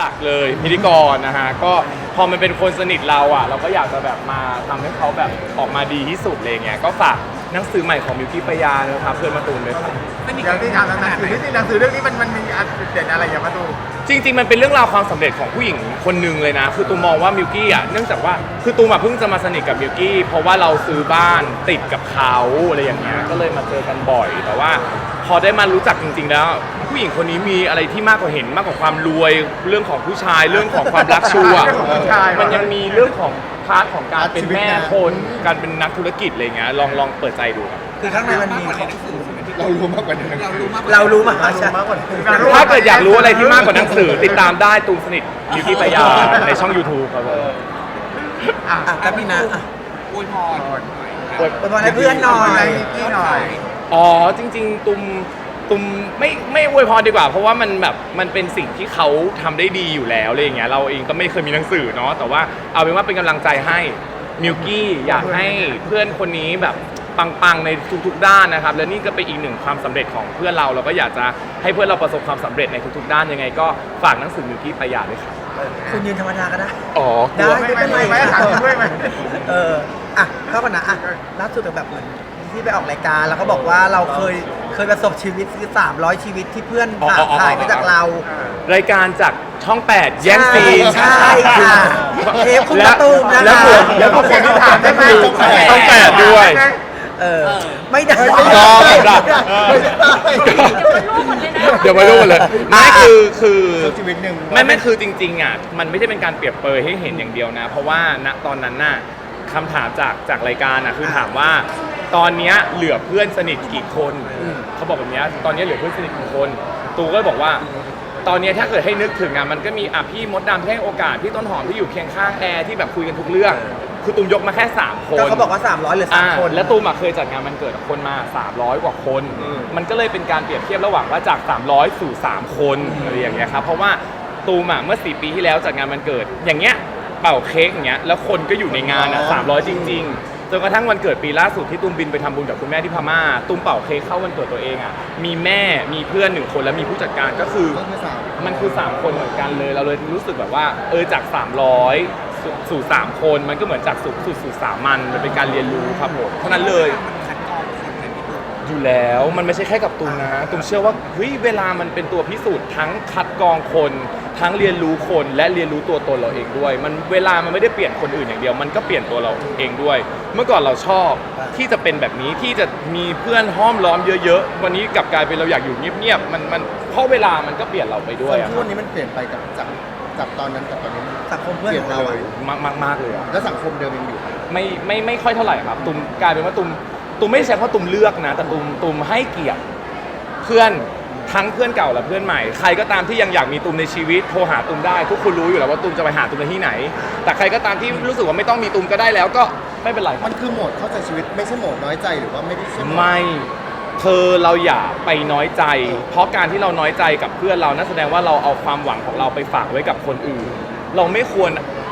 หลักเลยพิธีกรนะฮะก็พอมันเป็นคนสนิทเราอะ เราก็อยากจะแบบมาทำให้เขาแบบออกมาดีที่สุดเลยเงี้ยก็ฝากหนังสือใหม่ของมิวกี้ปยานะครับเพื่อนมาตูนด้วยครับอย่างที่ถามหนังสือที่หนังสือเรื่องนี้มันมันมีอันเด่นอะไรอย่างมาดูจริงๆ มันเป็นเรื่องราวความสำเร็จของผู้หญิงคนหนึ่งเลยนะ คือตูมมองว่ามิวกี้อะ เนื่องจากว่า คือตูมอะเพิ่งจะมาสนิทกับมิวกี้ เพราะว่าเราซื้อบ้านติดกับเขาอะไรอย่างเงี้ย ก็เลยมาเจอกันบ่อย แต่ว่าพอได้มารู้จักจริงๆ แล้ว ผู้หญิงคนนี้มีอะไรที่มากกว่าเห็นมากกว่าความรวยเรื่องของผู้ชายเรื่องของความรักชัวร์เรื่องของผู้ชาย มันยังมีเรื่องของพาร์ทของการเป็นแม่คนการเป็นนักธุรกิจอะไรเงี้ยลองลองเปิดใจดูครับคือข้างในมันมีเรารู้มากกว่านั้นเรารู้มาใช่มากกว่าถ้าเกิดอยากรู้อะไรที่มากกว่าหนังสือ ติดตามได้ตูมสนิทมิวกี้ปยาในช่อง YouTube ครับผมอะอะกับพี่นะอะอวยพรอวยพรให้เพื่อนหน่ออะไรยนิกกี้หน่อยอ๋อจริง ๆ ตุม ตุมไม่ไม่อวยพรดีกว่า เพราะว่ามันแบบมันเป็นสิ่งที่เขาทำได้ดีอยู่แล้วอะไรอย่างเงี้ยเราเองก็ไม่เคยมีหนังสือเนาะแต่ว่าเอาเป็นว่าเป็นกำลังใจให้มิวกี้อยากให้เพื่อนคนนี้แบบปังๆในทุกๆด้านนะครับ และนี่ก็เป็นอีกหนึ่งความสำเร็จของเพื่อนเราเราก็อยากจะให้เพื่อนเราประสบความสำเร็จในทุกๆด้านยังไง ก็ฝากหนังสือมิวกี้ไปยาด้วยครับคุณยืนธรรมดาก็ได้ อ๋อได้ไม่ไม่ไม่ไม่ถามด้วยไหม เออ อะเข้ากันนะอะล่าสุดแบบเหมือน ที่ไปออกรายการ แล้วเขาบอกว่าเราเคยเคยประสบชีวิตคือ300 ชีวิตที่เพื่อนอ๋ออ๋ออ๋อ ถ่ายไปจากเรา รายการจากช่อง 8 แย่งซีนใช่ค่ะเทปคุณประตูมนะคะ แล้วผมแล้วผมคนที่ถามก็คือช่องแปดด้วย เออ ไม่ได้ยอมแบบเดี๋ยวมาดูกันเลยไม่คือคือสักชีวิตหนึ่ง ไม่ไม่คือจริง ๆอะมันไม่ใช่เป็นการเปรียบเปรยให้เห็นอย่างเดียวนะ เพราะว่าณตอนนั้นน่ะคำถามจากจากรายการอะคือถามว่า ตอนเนี้ยเหลือเพื่อนสนิทกี่คนเขาบอกแบบเนี้ยตอนเนี้ยเหลือเพื่อนสนิทกี่คน ตูก็เลยบอกว่า ตอนเนี้ยถ้าเกิดให้นึกถึงอะมันก็มีอะพี่มดดำที่ให้โอกาสพี่ต้นหอมที่อยู่เคียงข้างแอร์ที่แบบคุยกันทุกเรื่อง คือตูมยกมาแค่สามคน ก็เขาบอกว่า 300หรืออ่า3คนและตูมอะเคยจัดงานมันเกิดกับคนมา 300 กว่าคนมันก็เลยเป็นการเปรียบเทียบระหว่างว่าจาก 300 สู่ 3 คนอะไรอย่างเงี้ยครับเพราะว่าตูมอะเมื่อ 4 ปีที่แล้วจัดงานมันเกิด อย่างเงี้ยเป่าเค้กอย่างเงี้ยแล้วคนก็อยู่ในงานอะ300 จริง ๆ จนกระทั่งวันเกิดปีล่าสุดที่ตุ้มบินไปทำบุญกับคุณแม่ที่พม่าตุ้มเป่าเค้กเข้าวันเกิดตัวเองอะมีแม่มีเพื่อนหนึ่งคนและมีผู้จัดการก็คือ ก็คือสาม มันคือ 3 คนเหมือนกันเลย เราเลยรู้สึกแบบว่า เออจาก 300สู่สู่ 3 คนมันก็เหมือนจากสูงสุดสู่สามัญมันเป็นการเรียนรู้ครับผมเท่านั้นเลย อยู่แล้ว มันไม่ใช่แค่กับตูมนะตูมเชื่อว่าเฮ้ยเวลามันเป็นตัวพิสูจน์ทั้งคัดกรองคน ทั้งเรียนรู้คนและเรียนรู้ตัวตนเราเองด้วย มันเวลามันไม่ได้เปลี่ยนคนอื่นอย่างเดียว มันก็เปลี่ยนตัวเราเองด้วย เมื่อก่อนเราชอบที่จะเป็นแบบนี้ที่จะมีเพื่อนห้อมล้อมเยอะๆวันนี้กลับกลายเป็นเราอยากอยู่เงียบๆมันมันเพราะเวลามันก็เปลี่ยนเราไปด้วยส่วนอะทุกวันนี้มันเปลี่ยนไปกับจากจากตอนนั้นกับตอนนี้มันสังคมเพื่อนเปลี่ยขนองไปเราเลอะยมากมากมากเลยอะ แล้วสังคมเดิมยังอยู่ไหม ไม่ไม่ไม่ค่อยเท่าไหร่ครับตุมกลายเป็นว่าตุม ตุมไม่ใช่เพราะตุมเลือกนะแต่ตุมตุมให้เกียรติเพื่อนทั้งเพื่อนเก่าและเพื่อนใหม่ ใครก็ตามที่ยังอยากมีตุมในชีวิตโทรหาตุมได้ ทุกคนรู้อยู่แล้วว่าตุมจะไปหาตุมในที่ไหน แต่ใครก็ตามที่รู้สึกว่าไม่ต้องมีตุมก็ได้แล้วก็ไม่เป็นไร มันคือโหมดเข้าใจชีวิตไม่ใช่โหมดน้อยใจหรือว่าไม่ได้ใช่โหมด ไม่ เธอเราอย่าไปน้อยใจ เพราะการที่เราน้อยใจกับเพื่อนเรานั่นแสดงว่าเราเอาความหวังของเราไปฝากไว้กับคนอื่น เราไม่ควร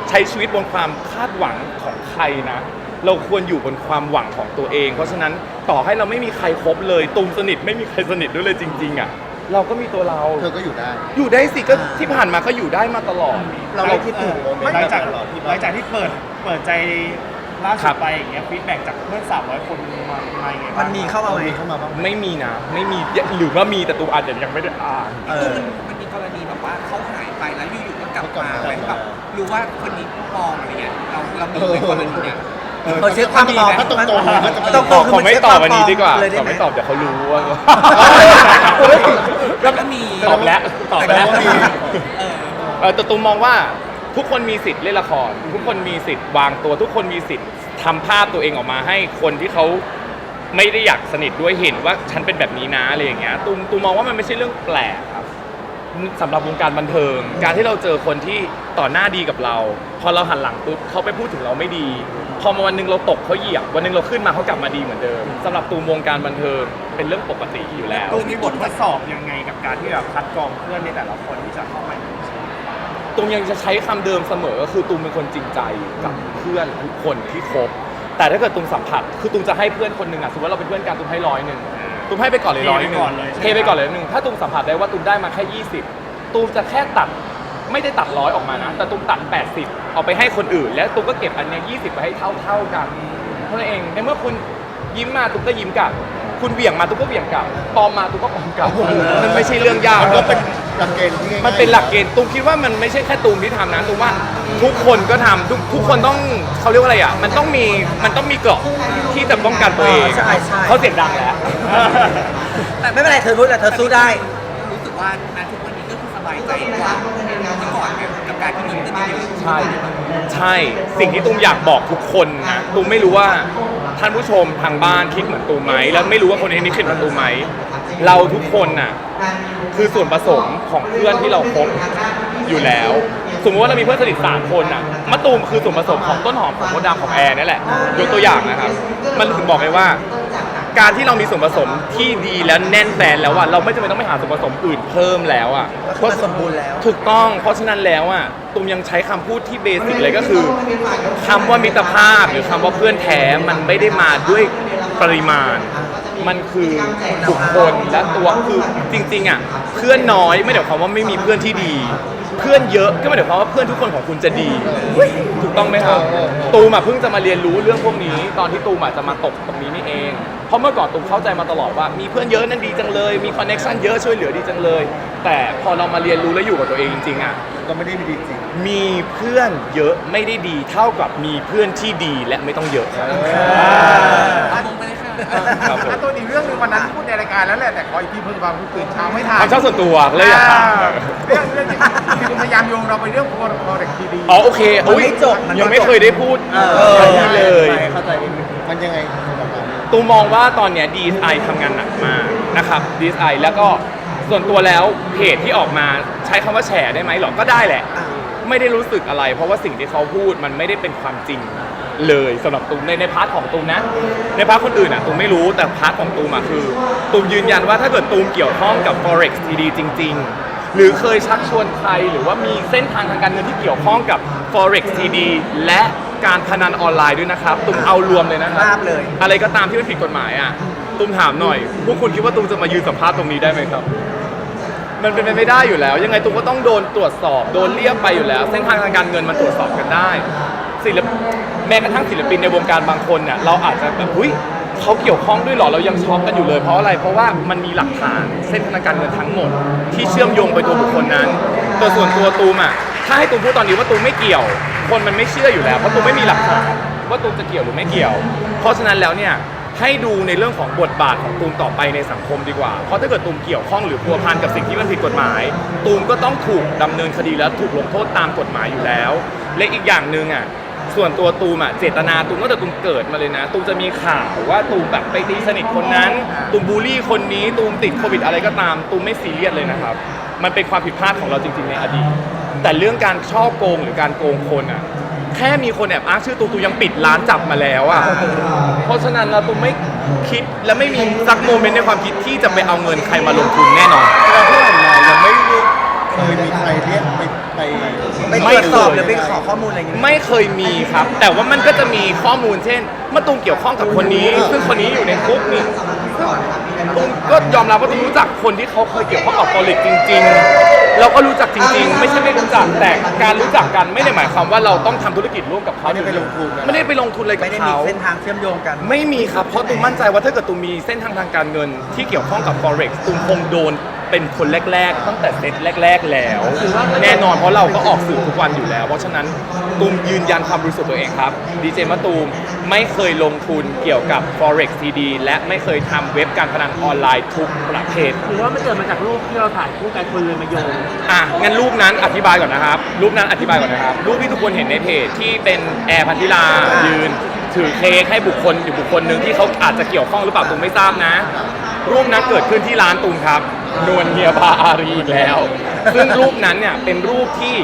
ใช้ชีวิตบนความคาดหวังของใครนะ เราควรอยู่บนความหวังของตัวเอง เพราะฉะนั้นต่อให้เราไม่มีใครคบเลยตุมสนิทไม่มีใครสนิทด้วยเลยจริงๆอะเราก็มีตัวเรา เธอก็อยู่ได้ อยู่ได้สิก็ที่ผ่านมาก็อยู่ได้มาตลอด เราไม่คิดถึงโมเมนต์หลังจากตลอดที่หลังจากที่เปิดเปิดใจล่าครัสุดบ ไปอย่างเงี้ยฟีดแบ็กจากเพื่อน300คนมามาอย่างไงมับ้านงมีเข้ามาเราไหม มีเข้ามาบ้างไหมไม่มีนะ ไม่มีหรือว่ามีแต่ตูมอาจจะยังไม่ได้อ่าน เอคืออ มันมันมีกรณีแบบว่าเขาหายไปแล้วอยู่ๆก็กลับก็กลับมามาเหมือนแบบรู้ว่าคนนี้ปลอมอะไรเงี้ยเราเรามีในกรณีเนี้ย เออเช็คความปลอมถ้าตรงๆก็จะเป็น ตรงขอๆคือขอมันไม่เช็คตอบคววันนี้ดีกว่าเลยได้ขอไหม ไม่ตอบเดี๋ยวเขารู้ว่าแล้วก็มี ตอบแล้วตอบแล้ว แต่ก็มีเออเออแต่ตูมมองว่าทุกคนมีสิทธิ์เล่นละคร ทุกคนมีสิทธิ์วางตัว ทุกคนมีสิทธิ์ทำภาพตัวเองออกมาให้คนที่เขาไม่ได้อยากสนิทด้วยเห็นว่าฉันเป็นแบบนี้นะอะไรอย่างเงี้ยตูมตูมมองว่ามันไม่ใช่เรื่องแปลกครับ สำหรับวงการบันเทิง การที่เราเจอคนที่ต่อหน้าดีกับเรา พอเราหันหลังปุ๊บเขาไปพูดถึงเราไม่ดี พอมาวันหนึงเราตกเขาเหยียบ วันหนึงเราขึ้นมาเขากลับมาดีเหมือนเดิมสำหรับตูมวงการบันเทิงเป็นเรื่องปกติอยู่แล้ว ตูมมีบททดสอบยังไงกับการที่แบบคัดกรองเพื่อนในแต่ละคนที่จะเข้ามาในชีวิตตูมยังจะใช้คำเดิมเสมอก็คือตูมเป็นคนจริงใจกับเพื่อนทุกคนที่คบแต่ถ้าเกิดตูมสัมผัส คือตูมจะให้เพื่อนคนหนึ่งอะสมมติว่าเราเป็นเพื่อนกันตูมให้ร้อยหนึ่ง ตูมให้ไปก่อนเลยร้อยหนึ่งเทไปก่อนเลยหนึ่งถ้าตูมสัมผัสได้ว่าตูมได้มาแค่ 20ตูมจะแค่ตัดไม่ได้ตัดร้อยออกมานะ แต่ตุ้มตัด 80 เอาไปให้คนอื่น แล้วตุ้มก็เก็บอันเนี้ย20ไปให้เท่าเท่าๆกันเท่านั้นเองในเมื่อคุณยิ้มมาตุ้มก็ยิ้มกลับ คุณเหวี่ยงมาตุ้มก็เหวี่ยงกลับปลอมมาตุ้มก็ปลอมกลับมันไม่ใช่เรื่องยาก มันก็เป็นหลักเกณฑ์ที่ง่ายๆมันเป็นหลักเกณฑ์ตูมคิดว่ามันไม่ใช่แค่ตูมที่ทำนะตูมว่าทุกคนก็ทำทุกทุกคนต้องเขาเรียกว่าอะไรอะมันต้องมีมันต้องมีเกราะที่จะป้องกันตัวเองใช่ใช่ เขาเสียงดังแล้ว แต่ไม่เป็นไรเธอรู้แหละเธอสู้ได้ รู้สึกว่าณทุกวันนี้ก็คือสบายใจกว่าเมื่อก่อนเนี่ยกับการที่มีเงินเยอะๆใช่ ใช่ สิ่งที่ตูมอยากบอกทุกคนนะตูมไม่รู้ว่า ท่านผู้ชมทางบ้านคิดเหมือนตูมไหมแล้วไม่รู้ว่าคนในนี้คิดเหมือนตูมไหมเราทุกคนน่ะคือส่วนผสมของเพื่อนที่เราคบอยู่แล้ว สมมติว่าเรามีเพื่อนสนิทสามคนน่ะมะตูมคือส่วนผสมของต้นหอมของมดดำของแอร์นี่แหละยกตัวอย่างนะครับ มันถึงบอกไงว่า การที่เรามีส่วนผสมที่ดีและแน่นแฟนแล้วอะเราไม่จำเป็นต้องไปหาส่วนผสมอื่นเพิ่มแล้วอะเพราะมันสมบูรณ์แล้ว ถูกต้องเพราะฉะนั้นแล้วอะตุมยังใช้คำพูดที่เบสิกเลยก็คือคำว่ามิตรภาพหรือคำว่าเพื่อนแท้มันไม่ได้มาด้วยปริมาณ มันคือบุคคลและตัวคือจริงๆอะเพื่อนน้อยไม่ได้หมายความว่าไม่มีเพื่อนที่ดี เพื่อนเยอะก็ไม่ได้หมายความว่าเพื่อนทุกคนของคุณจะดี ถูกต้องไหมครับ ตูมอะเพิ่งจะมาเรียนรู้เรื่องพวกนี้ ตอนที่ตูมอะจะมาตกตรงนี้นี่เอง เพราะเมื่อก่อนตูมเข้าใจมาตลอดว่า มีเพื่อนเยอะนั่นดีจังเลย มีคอนเน็ชันเยอะช่วยเหลือดีจังเลย แต่พอเรามาเรียนรู้และอยู่กับตัวเองจริงๆอะ ก็ไม่ได้มีดีจริงมีเพื่อนเยอะไม่ได้ดีเท่ากับมีเพื่อนที่ดีและไม่ต้องเยอะครับเอาลงไปเลยค่ะครับผมอะตัวอีกเรื่องหนึงวันนั้นพูดในรายการแล้วแหละแต่ขออีกทีเพิ่งบางตื่นเช้าไม่ทันความชอบส่วนตัวเลยอยากถามเรื่องเรื่องที่ที่คุณพยายามโยงเราไปเรื่องโปรโปรเด็กทีดี อ๋อโอเคมันไม่จบมันไม่จบ ยังไม่เคยได้พูดเอออันนี้เลย เข้าใจมันยังไงสำหรับเรา ตูมองว่าตอนเนี้ย DSI ทำงานหนักมากนะครับ DSI แล้วก็ส่วนตัวแล้วเพจที่ออกมาใช้คำว่าแฉได้ไหมหรอก็ได้แหละ ไม่ได้รู้สึกอะไร เพราะว่าสิ่งที่เขาพูดมันไม่ได้เป็นความจริงเลยสำหรับตูมในในพาร์ทของตูมนะ ในพาร์ทคนอื่นอะตูมไม่รู้แต่พาร์ทของตูมอะคือตูมยืนยันว่าถ้าเกิดตูมเกี่ยวข้องกับ forex TD จริง ๆ หรือเคยชักชวนใครหรือว่ามีเส้นทางทางการเงินที่เกี่ยวข้องกับ forex TD และ การพนันออนไลน์ด้วยนะครับตูมเอารวมเลยนะครับภาพเลย อะไรก็ตามที่มันผิดกฎหมายอะตูมถามหน่อย พวกคุณคิดว่าตูมจะมายืนสัมภาษณ์ตรงนี้ได้ไหมครับ มันเป็นไปไม่ได้อยู่แล้ว ยังไงตูมก็ต้องโดนตรวจสอบ โดนเรียกไปอยู่แล้ว เส้นทางทางการเงินมันตรวจสอบกันได้ ศิลปแม้กระทั่งศิลปินในวงการบางคนเนี่ยเราอาจจะแบบหุ้ยเขาเกี่ยวข้องด้วยเหรอ เรายังช็อกกันอยู่เลย เพราะอะไร เพราะว่ามันมีหลักฐานเส้นทางการเงินทั้งหมด ที่เชื่อมโยงไปตัวบุคคลนั้น ตัวส่วนตัวตูมอะ ถ้าให้ตูมพูดตอนนี้ว่าตูมไม่เกี่ยว คนมันไม่เชื่ออยู่แล้วเพราะตูมไม่มีหลักฐานว่าตูมจะเกี่ยวหรือไม่เกี่ยว เพราะฉะนั้นแล้วเนี่ยให้ดูในเรื่องของบทบาทของตูมต่อไปในสังคมดีกว่า เพราะถ้าเกิดตูมเกี่ยวข้องหรือพัวพันกับสิ่งที่มันผิดกฎหมาย ตูมก็ต้องถูกดำเนินคดีและถูกลงโทษตามกฎหมายอยู่แล้ว และอีกอย่างหนึ่งอะส่วนตัวตูมอะเจตนาตูมตั้งแต่ตูมเกิดมาเลยนะ ตูมจะมีข่าวว่าตูมแบบไปตีสนิทคนนั้น ตูมบูลลี่คนนี้ ตูมติดโควิดอะไรก็ตาม ตูมไม่ซีเรียสเลยนะครับ มันเป็นความผิดพลาดของเราจริงๆในอดีต แต่เรื่องการช่อโกงหรือการโกงคนอะแค่มีคนแอบอ้างชื่อตูมตูมยังปิดร้านจับมาแล้วอะเพราะฉะนั้นเราตูมไม่คิดและไม่มีสักโมเมนต์ในความคิดที่จะไปเอาเงินใครมาลงทุนแน่นอนเราที่ผ่านมายังไม่ได้เคยมีใครเรียกไปไปไปตรวจสอบหรือไปขอข้อมูลอะไรอย่างเงี้ยไม่เคยมีครับ แต่ว่ามันก็จะมีข้อมูลเช่นมะตูมเกี่ยวข้องกับคนนี้ ซึ่งคนนี้อยู่ในคุกนี่ตูมก็ยอมรับว่าตูมรู้จักคนที่เขาเคยเกี่ยวข้องกับฟอเร็กจริง ๆ เราก็รู้จักจริง ๆ ไม่ใช่ไม่รู้จักแต่การรู้จักกันไม่ได้หมายความว่าเราต้องทำธุรกิจร่วมกับเขาไม่ได้ไปลงทุนนะ ไม่ได้ไปลงทุนอะไรกัไม่บได้มีเขา เส้นทางเชื่อมโยงกัน ไม่มีครับ เพราะตูมมั่นใจว่าถ้าเกิดตูมมีเส้นทางทางการเงินที่เกี่ยวข้องกับ forex ตูมคงโดน เป็นคนแรก ๆ ตั้งแต่เซตแรก ๆ แล้ว แน่นอนเพราะเราก็ออกสื่อทุกวันอยู่แล้ว เพราะฉะนั้นตูมยืนยันความบริสุทธิ์ตัวเองครับดีเจมะตูมไม่เคยลงทุนเกี่ยวกับ forex TD และไม่เคยทำเว็บการพนันออนไลน์ทุกประเภท หรือว่ามันเกิดมาจากรูปที่เราถ่ายคู่กันคนเลยมาโยงอะงั้นรูปนั้นอธิบายก่อนนะครับ รูปนั้นอธิบายก่อนนะครับ รูปที่ทุกคนเห็นในเพจที่เป็นแอร์พันธิลายืน ถือเค้กให้บุคคลอยู่บุคคลหนึ่งที่เขาอาจจะเกี่ยวข้องหรือเปล่าตูมไม่ทราบนะ รูปนั้นเกิดขึ้นที่ร้านตูมครับ นวลเฮียบาอารีอีกแล้ว ซึ่งรูปนั้นเนี่ยเป็นรูปที่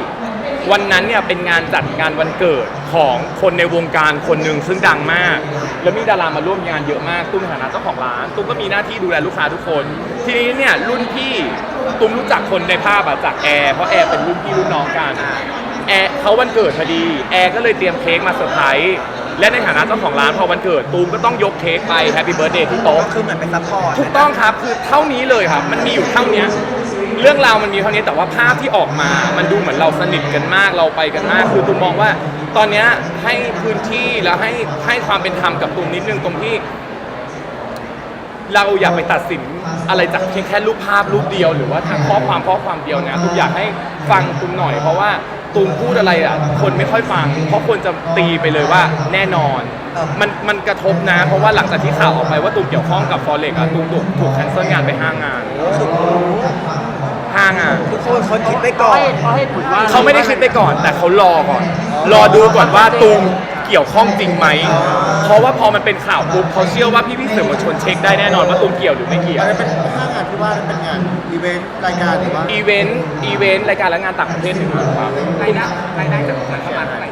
วันนั้นเนี่ยเป็นงานจัดงานวันเกิดของคนในวงการคนหนึ่งซึ่งดังมาก แล้วมีดารามาร่วมงานเยอะมากตุ้มในฐานะเจ้าของร้านตุ้มก็มีหน้าที่ดูแลลูกค้าทุกคน ทีนี้เนี่ยรุ่นพี่ตุ้มรู้จักคนในภาพอะจากแอร์เพราะแอร์เป็นรุ่นพี่รุ่นน้องกันแอร์เขาวันเกิดพอดีแอร์ก็เลยเตรียมเค้กมาเซอร์ไพรส์ และในฐานะเจ้าของร้านพอวันเกิดตูมก็ต้องยกเค้กไปแฮปปี้เบิร์ดเดย์ที่โต๊ะ ก็คือเหมือนเป็นซัพพอร์ตถูกต้องครับคือเท่านี้เลยครับ มันมีอยู่เท่าเนี้ยเรื่องราวมันมีเท่านี้แต่ว่าภาพที่ออกมา มันดูเหมือนเราสนิทกันมากเราไปกันมาก คือตูมมองว่า ตอนเนี้ยให้พื้นที่แล้วให้ให้ความเป็นธรรมกับตูมนิดนึงตรงที่ เราอย่าไปตัดสินอะไรจากเพียงแค่รูปภาพรูปเดียว หรือว่าทางข้อความข้อความเดียวนะตูมอยากให้ฟังตูมหน่อยเพราะว่า ตูมพูดอะไรอะคนไม่ค่อยฟัง เพราะคนจะตีไปเลยว่าแน่นอนเออมันมันกระทบนะ เพราะว่าหลังจากที่ข่าวออกไปว่าตูมเกี่ยวข้องกับฟอเร็กอะตูมถูกถูกแคนเซิลงานไปห้างานห้างานทุกคนคนคิดไปก่อนเขาไม่ได้คิดไปก่อน แต่เขารอก่อน รอดูก่อนว่าตูมเกี่ยวข้องจริงไหม เพราะว่าพอมันเป็นข่าวปุ๊บเขาเชื่อว่าพี่พี่ๆสื่อมวลชนเช็คได้แน่นอนว่าตูมเกี่ยวหรือไม่เกี่ยว อันนี้เป็นห้างานที่ว่าเป็นงานอีเวนต์รายการหรือว่าอีเวนต์อีเวนต์รายการและงานต่างประเทศหนึ่งครับรายได้รายได้จากตรงนั้นประมาณเท่าไหร่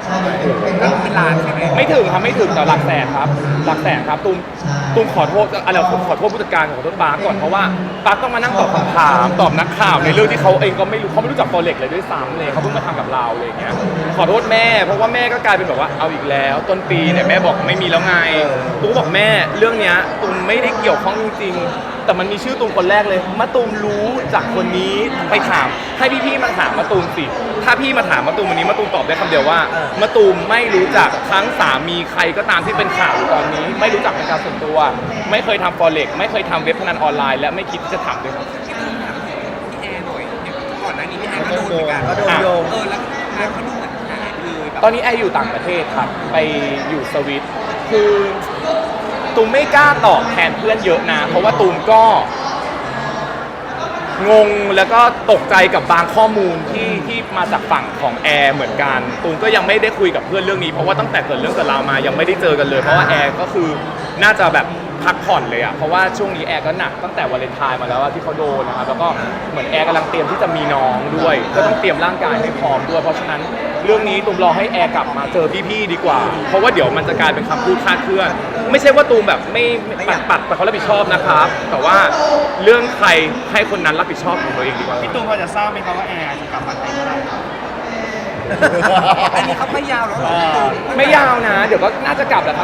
ก็เป็นล้านใช่ไหมไม่ถึงครับไม่ถึงแต่หลักแสนครับ หลักแสนครับตูมตูมขอโทษอะไรผมขอโทษผู้จัดการขอโทษปาร์คก่อนเพราะว่าปาร์คต้องมานั่งตอบคำถามตอบนักข่าวในเรื่องที่เขาเองก็ไม่รู้เขาไม่รู้จักฟอเร็กเลยด้วยซ้ำเลยเขาเพิ่งมาทำกับเราอะไรอย่างเงี้ยขอโทษแม่เพราะว่าแม่ก็กลายเป็นแบบว่าเอาอีกแล้ว ต้นปีเนี่ยแม่บอกไม่มีแล้วไงตูมก็บอกแม่เรื่องเนี้ยตูมไม่ได้เกี่ยวข้องจริงๆ แต่มันมีชื่อตูมคนแรกเลยมะตูมรู้จากคนนี้ไปถามให้พี่ๆมาถามมะตูมสิถ้าพี่มาถามมะตูมวันนี้มะตูมตอบได้คำเดียวว่าเออมะตูมไม่รู้จักทั้งสามีใครก็ตามที่เป็นข่าวอยู่ตอนนี้ ไม่รู้จักเป็นการส่วนตัว ไม่เคยทำฟอเร็กไม่เคยทำเว็บพนันออนไลน์และไม่คิดที่จะทำด้วยครับพี่ตูนถามถึงพี่แอร์หน่อยอย่างก่อนหน้านี้พี่แอร์ก็โดนเหมือนกันก็โดนโยง เออแล้วแอร์ก็ดูเหมือนหายไปเลยแบบตอนนี้แอร์อยู่ต่างประเทศครับ ไปอยู่สวิตคือ ตูมไม่กล้าตอบแทนเพื่อนเยอะนะ เพราะว่าตูมก็ งงแล้วก็ตกใจกับบางข้อมูลที่ที่มาจากฝั่งของแอร์เหมือนกันตูมก็ยังไม่ได้คุยกับเพื่อนเรื่องนี้เพราะว่าตั้งแต่เกิดเรื่องเกิดราวมายังไม่ได้เจอกันเลย เพราะว่าแอร์ก็คือน่าจะแบบพักผ่อนเลยอะเพราะว่าช่วงนี้แอร์ก็หนักตั้งแต่วาเลนไทน์มาแล้วอะที่เขาโดนนะครับแล้วก็เหมือนแอร์กำลังเตรียมที่จะมีน้องด้วย ก็ต้องเตรียมร่างกายให้พร้อมด้วย เพราะฉะนั้น เรื่องนี้ตูมรอให้แอร์กลับมาเจอพี่ๆดีกว่า เพราะว่าเดี๋ยวมันจะกลายเป็นคำพูดคลาดเคลื่อน ไม่ใช่ว่าตูมแบบไม่ไม่ปัดปัดแต่เขารับผิดชอบนะครับ แต่ว่าเรื่องใครให้คนนั้นรับผิดชอบของตัวเองดีกว่า พี่ตูนพอจะทราบไหมครับว่าแอร์จะกลับมาไทยเมื่อไหร่อันนี้เขาไม่ยาวแล้วเหรอพี่ตูน ไม่ยาวนะ เดี๋ยวก็น่าจะกลับแหละครับ